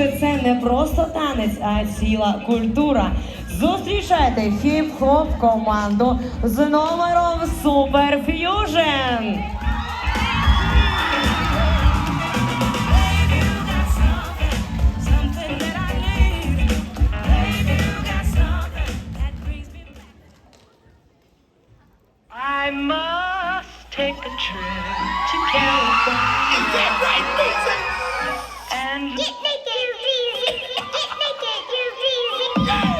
що це не просто танець, а ціла культура. Зустрічайте хіп-хоп команду з номером Super Fusion. I must take a trip to California. Is that right, Mason?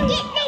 Get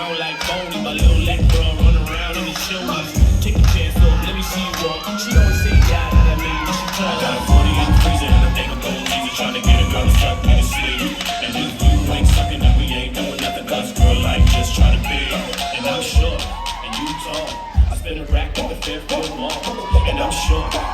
don't like bony, but little let girl run around in his shoes. Take a chance, look, let me see you walk. She always say, God yeah, that mean, that she try. I got a 40 in the freezer, and I'm going about trying to get a girl to suck me to see. And if you ain't sucking, then we ain't doing nothing, cause girl, like just trying to be. And I'm sure, and you tall. I spend a rack on the fifth floor mall, and I'm sure.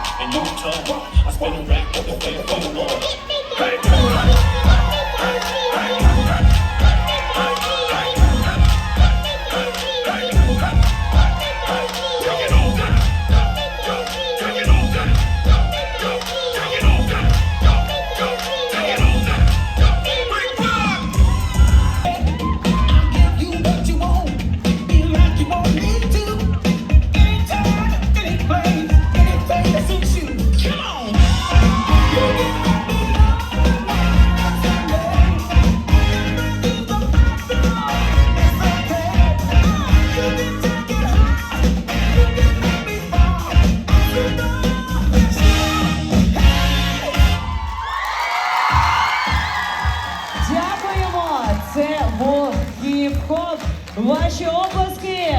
це Волхіп-хоп. Ваші обласки!